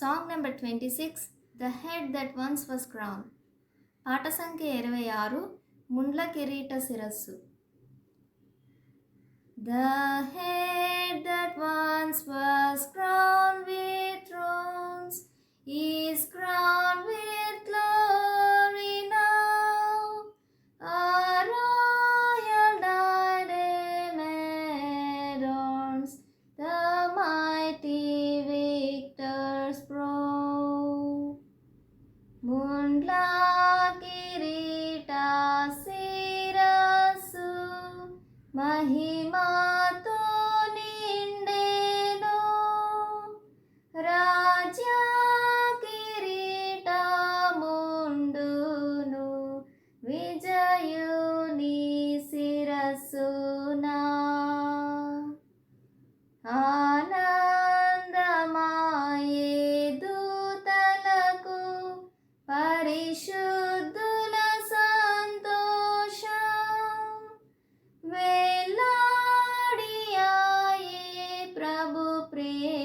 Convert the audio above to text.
Song number twenty six the head that once was crown. పాట సంఖ్య ఇరవై ఆరు ముండ్ల కిరీట శిరస్సు. The head మహిమాతో నిండెను. రాజా కిరీట విజయుని శిరస్సునా. ఆనందమాయే దూతలకు పరిశుద్ధుల ప్రభు ప్రేమ